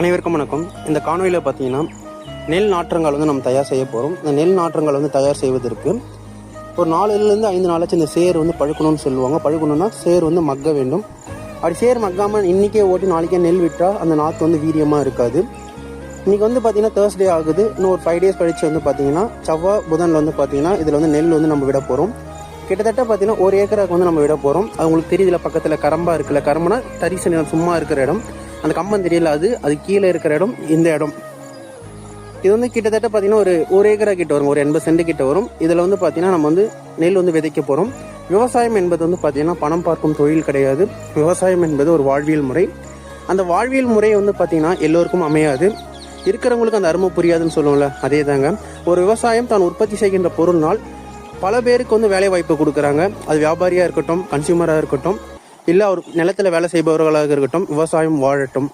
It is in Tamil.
அனைவருக்கும் வணக்கம். இந்த காணொலியில் பார்த்தீங்கன்னா நெல் நாற்றங்கள் வந்து நம்ம தயார் செய்ய போகிறோம் இந்த நெல் நாற்றங்கள் வந்து தயார் செய்வதற்கு ஒரு நாலுலேருந்து ஐந்து நாளாச்சு இந்த சேர் வந்து பழுக்கணும்னு சொல்லுவாங்க. பழுக்கணும்னா சேர் வந்து மக்க வேண்டும். அப்படி சேர் மக்காமல் இன்றைக்கே ஓட்டி நாளைக்கே நெல் விட்டால் அந்த நாற்று வந்து வீரியமாக இருக்காது. இன்றைக்கி வந்து பார்த்தீங்கன்னா தேர்ஸ்டே ஆகுது. இன்னும் ஒரு ஃபைவ் டேஸ் கழிச்சு வந்து பார்த்தீங்கன்னா செவ்வாய் புதனில் வந்து பார்த்தீங்கன்னா இதில் வந்து நெல் வந்து நம்ம விட போகிறோம் கிட்டத்தட்ட பார்த்தீங்கன்னா ஒரு ஏக்கருக்கு வந்து நம்ம விட போகிறோம் அது உங்களுக்கு தெரியுதுல பக்கத்தில் கரம்பாக இருக்குல்ல கரம்புனா தரிசு நிலம் சும்மா இருக்கிற இடம். அந்த கம்பம் தெரியல அது அது கீழே இருக்கிற இடம் இந்த இடம். இது வந்து கிட்டத்தட்ட பார்த்தீங்கன்னா ஒரு ஒரு ஏக்கரா கிட்ட வரும் ஒரு எண்பது சென்ட் கிட்ட வரும். இதில் வந்து பார்த்தீங்கன்னா நம்ம வந்து நெல் வந்து விதைக்க போகிறோம் விவசாயம் என்பது வந்து பார்த்தீங்கன்னா பணம் பார்க்கும் தொழில் கிடையாது. விவசாயம் என்பது ஒரு வாழ்வியல் முறை. அந்த வாழ்வியல் முறை வந்து பார்த்தீங்கன்னா எல்லோருக்கும் அமையாது. இருக்கிறவங்களுக்கு அந்த அருமை புரியாதுன்னு சொல்லுவோம்ல அதே தாங்க ஒரு விவசாயம் தான் உற்பத்தி செய்கின்ற பொருள்னால் பல பேருக்கு வந்து வேலை வாய்ப்பு கொடுக்குறாங்க. அது வியாபாரியாக இருக்கட்டும் கன்சியூமராக இருக்கட்டும். இல்லை அவர் நிலத்தில் வேலை செய்பவர்களாக இருக்கட்டும் விவசாயம் வாழட்டும்